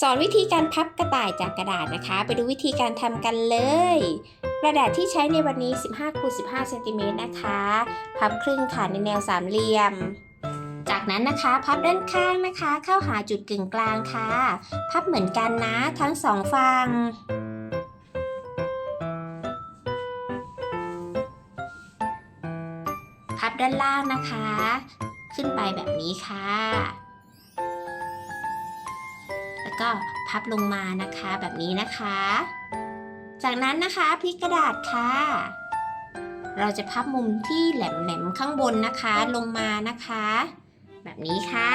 สอนวิธีการพับกระต่ายจากกระดาษนะคะ ไปดูวิธีการทำกันเลย กระดาษที่ใช้ในวันนี้ 15คูณ15เซนติเมตรนะคะ พับครึ่งค่ะในแนวสามเหลี่ยม จากนั้นนะคะ พับด้านข้างนะคะ เข้าหาจุดกึ่งกลางค่ะ พับเหมือนกันนะทั้งสองฝั่งพับด้านล่างนะคะ ขึ้นไปแบบนี้ค่ะ แล้วก็พับลงมานะคะแบบนี้นะคะ จากนั้นนะคะพลิกกระดาษค่ะ เราจะพับมุมที่แหลมๆข้างบนนะคะลงมานะคะ แบบนี้ค่ะ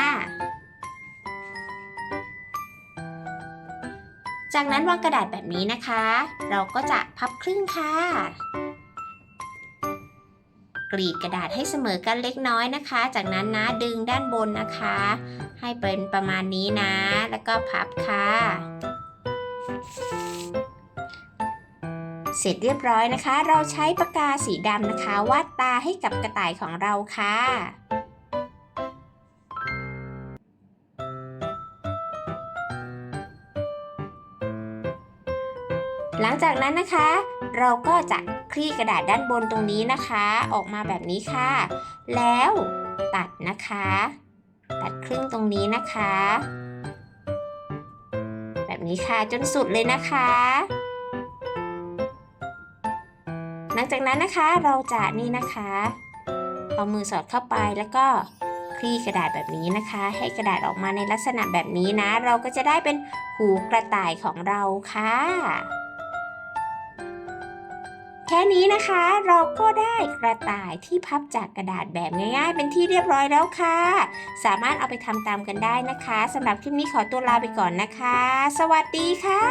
จากนั้นวางกระดาษแบบนี้นะคะ เราก็จะพับครึ่งค่ะกรีดกระดาษให้เสมอกันเล็กน้อยนะคะ จากนั้นนะดึงด้านบนนะคะ ให้เป็นประมาณนี้นะ แล้วก็พับค่ะ เสร็จเรียบร้อยนะคะ เราใช้ปากกาสีดำนะคะ วาดตาให้กับกระต่ายของเราค่ะหลังจากนั้นนะคะ เราก็จะคลี่กระดาษด้านบนตรงนี้นะคะ ออกมาแบบนี้ค่ะ แล้วตัดนะคะ ตัดครึ่งตรงนี้นะคะ แบบนี้ค่ะจนสุดเลยนะคะ หลังจากนั้นนะคะเราจะนี่นะคะเอามือสอดเข้าไปแล้วก็คลี่กระดาษแบบนี้นะคะ ให้กระดาษออกมาในลักษณะแบบนี้นะ เราก็จะได้เป็นหูกระต่ายของเราค่ะ แค่นี้นะคะเราก็ได้กระต่ายที่พับจากกระดาษแบบง่ายๆ เป็นที่เรียบร้อยแล้วค่ะ สามารถเอาไปทำตามกันได้นะคะสำหรับคลิปนี้ขอตัวลาไปก่อนนะคะ สวัสดีค่ะ